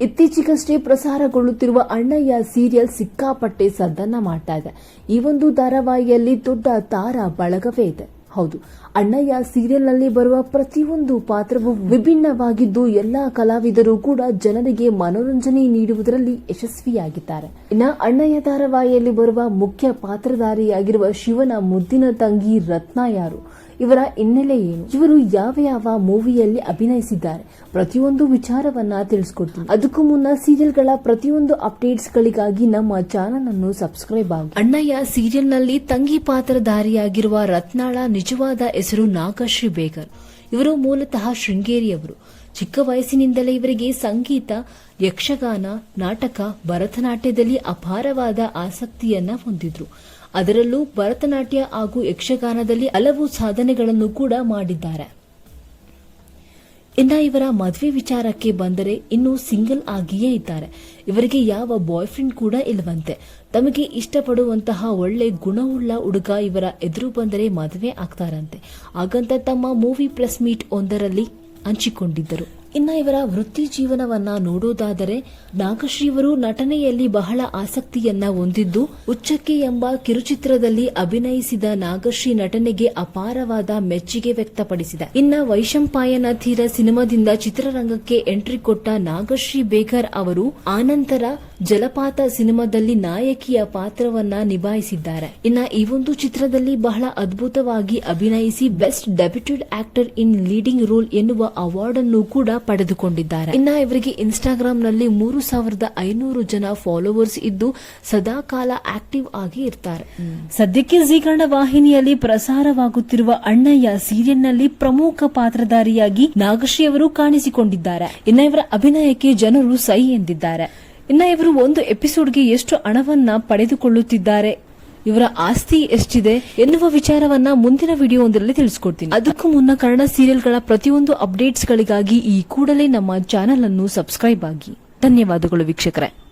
ಇತ್ತೀಚೆಗಷ್ಟೇ ಪ್ರಸಾರಗೊಳ್ಳುತ್ತಿರುವ ಅಣ್ಣಯ್ಯ ಸೀರಿಯಲ್ ಸಿಕ್ಕಾಪಟ್ಟೆ ಸದ್ದನ್ನ ಮಾಡ್ತಾ ಇದೆ. ಈ ಒಂದು ಧಾರಾವಾಹಿಯಲ್ಲಿ ದೊಡ್ಡ ತಾರ ಬಳಗವೇ ಇದೆ. ಹೌದು, ಅಣ್ಣಯ್ಯ ಸೀರಿಯಲ್ನಲ್ಲಿ ಬರುವ ಪ್ರತಿಯೊಂದು ಪಾತ್ರವು ವಿಭಿನ್ನವಾಗಿದ್ದು ಎಲ್ಲಾ ಕಲಾವಿದರು ಕೂಡ ಜನರಿಗೆ ಮನೋರಂಜನೆ ನೀಡುವುದರಲ್ಲಿ ಯಶಸ್ವಿಯಾಗಿದ್ದಾರೆ. ಇನ್ನ ಅಣ್ಣಯ್ಯ ಧಾರಾವಾಹಿಯಲ್ಲಿ ಬರುವ ಮುಖ್ಯ ಪಾತ್ರಧಾರಿಯಾಗಿರುವ ಶಿವನ ಮುದ್ದಿನ ತಂಗಿ ರತ್ನ ಯಾರು? ಇವರ ಹಿನ್ನೆಲೆ ಏನು? ಇವರು ಯಾವ ಯಾವ ಮೂವಿಯಲ್ಲಿ ಅಭಿನಯಿಸಿದ್ದಾರೆ? ಪ್ರತಿಯೊಂದು ವಿಚಾರವನ್ನ ತಿಳಿಸ್ಕೊಡ್ತೀನಿ. ಅದಕ್ಕೂ ಮುನ್ನ ಸೀರಿಯಲ್ಗಳ ಪ್ರತಿಯೊಂದು ಅಪ್ಡೇಟ್ಸ್ ಗಳಿಗಾಗಿ ನಮ್ಮ ಚಾನಲ್ ಅನ್ನು ಸಬ್ಸ್ಕ್ರೈಬ್ ಆಗಿ. ಅಣ್ಣಯ್ಯ ಸೀರಿಯಲ್ನಲ್ಲಿ ತಂಗಿ ಪಾತ್ರಧಾರಿಯಾಗಿರುವ ರತ್ನಾಳ ನಿಜವಾದ ಹೆಸರು ನಾಗಶ್ರೀ ಬೇಗರ್ ಇವರು ಮೂಲತಃ ಶೃಂಗೇರಿಯವರು. ಚಿಕ್ಕ ವಯಸ್ಸಿನಿಂದಲೇ ಇವರಿಗೆ ಸಂಗೀತ, ಯಕ್ಷಗಾನ, ನಾಟಕ, ಭರತನಾಟ್ಯದಲ್ಲಿ ಅಪಾರವಾದ ಆಸಕ್ತಿಯನ್ನ ಹೊಂದಿದ್ರು. ಅದರಲ್ಲೂ ಭರತನಾಟ್ಯ ಹಾಗೂ ಯಕ್ಷಗಾನದಲ್ಲಿ ಹಲವು ಸಾಧನೆಗಳನ್ನು ಕೂಡ ಮಾಡಿದ್ದಾರೆ. ಇನ್ನ ಇವರ ಮದುವೆ ವಿಚಾರಕ್ಕೆ ಬಂದರೆ ಇನ್ನೂ ಸಿಂಗಲ್ ಆಗಿಯೇ ಇದ್ದಾರೆ. ಇವರಿಗೆ ಯಾವ ಬಾಯ್ ಫ್ರೆಂಡ್ ಕೂಡ ಇಲ್ಲವಂತೆ. ತಮಗೆ ಇಷ್ಟಪಡುವಂತಹ ಒಳ್ಳೆ ಗುಣವುಳ್ಳ ಹುಡುಗ ಇವರ ಎದುರು ಬಂದರೆ ಮದುವೆ ಆಗ್ತಾರಂತೆ. ಹಾಗಂತ ತಮ್ಮ ಮೂವಿ ಪ್ರೆಸ್ ಮೀಟ್ ಒಂದರಲ್ಲಿ ಹಂಚಿಕೊಂಡಿದ್ದರು. ಇನ್ನ ಇವರ ವೃತ್ತಿ ಜೀವನವನ್ನ ನೋಡೋದಾದರೆ ನಾಗಶ್ರೀವರು ನಟನೆಯಲ್ಲಿ ಬಹಳ ಆಸಕ್ತಿಯನ್ನ ಹೊಂದಿದ್ದು ಉಚ್ಚಕ್ಕೆ ಎಂಬ ಕಿರುಚಿತ್ರದಲ್ಲಿ ಅಭಿನಯಿಸಿದ ನಾಗಶ್ರೀ ನಟನೆಗೆ ಅಪಾರವಾದ ಮೆಚ್ಚುಗೆ ವ್ಯಕ್ತಪಡಿಸಿದ. ಇನ್ನ ವೈಶಂಪಾಯನ ತೀರ ಸಿನಿಮಾದಿಂದ ಚಿತ್ರರಂಗಕ್ಕೆ ಎಂಟ್ರಿ ಕೊಟ್ಟ ನಾಗಶ್ರೀ ಬೇಗರ್ ಅವರು, ಆನಂತರ ಜಲಪಾತ ಸಿನಿಮಾದಲ್ಲಿ ನಾಯಕಿಯ ಪಾತ್ರವನ್ನ ನಿಭಾಯಿಸಿದ್ದಾರೆ. ಇನ್ನ ಈ ಒಂದು ಚಿತ್ರದಲ್ಲಿ ಬಹಳ ಅದ್ಭುತವಾಗಿ ಅಭಿನಯಿಸಿ best debuted actor in leading role ಎನ್ನುವ ಅವಾರ್ಡ್ ಅನ್ನು ಕೂಡ ಪಡೆದುಕೊಂಡಿದ್ದಾರೆ. ಇನ್ನ ಇವರಿಗೆ ಇನ್ಸ್ಟಾಗ್ರಾಮ್ನಲ್ಲಿ ಮೂರು ಸಾವಿರದ ಐನೂರು ಜನ ಫಾಲೋವರ್ಸ್ ಇದ್ದು ಸದಾಕಾಲ ಆಕ್ಟಿವ್ ಆಗಿ ಇರ್ತಾರೆ. ಸದ್ಯಕ್ಕೆ ಜಿ ಕನ್ನಡ ವಾಹಿನಿಯಲ್ಲಿ ಪ್ರಸಾರವಾಗುತ್ತಿರುವ ಅಣ್ಣಯ್ಯ ಸೀರಿಯಲ್ನಲ್ಲಿ ಪ್ರಮುಖ ಪಾತ್ರಧಾರಿಯಾಗಿ ನಾಗಶ್ರೀ ಅವರು ಕಾಣಿಸಿಕೊಂಡಿದ್ದಾರೆ. ಇನ್ನ ಇವರ ಅಭಿನಯಕ್ಕೆ ಜನರು ಸೈ ಎಂದಿದ್ದಾರೆ. ಇನ್ನ ಇವರು ಒಂದು ಎಪಿಸೋಡ್ಗೆ ಎಷ್ಟು ಹಣವನ್ನ ಪಡೆದುಕೊಳ್ಳುತ್ತಿದ್ದಾರೆ? ಇವರ ಆಸ್ತಿ ಎಷ್ಟಿದೆ ಎನ್ನುವ ವಿಚಾರವನ್ನ ಮುಂದಿನ ವಿಡಿಯೋ ಒಂದರಲ್ಲಿ ತಿಳಿಸ್ಕೊಡ್ತೀನಿ. ಅದಕ್ಕೂ ಮುನ್ನ ಕನ್ನಡ ಸೀರಿಯಲ್ಗಳ ಪ್ರತಿಯೊಂದು ಅಪ್ಡೇಟ್ಸ್ಗಳಿಗಾಗಿ ಈ ಕೂಡಲೇ ನಮ್ಮ ಚಾನೆಲ್ ಅನ್ನು ಸಬ್ಸ್ಕ್ರೈಬ್ ಆಗಿ. ಧನ್ಯವಾದಗಳು ವೀಕ್ಷಕರೇ.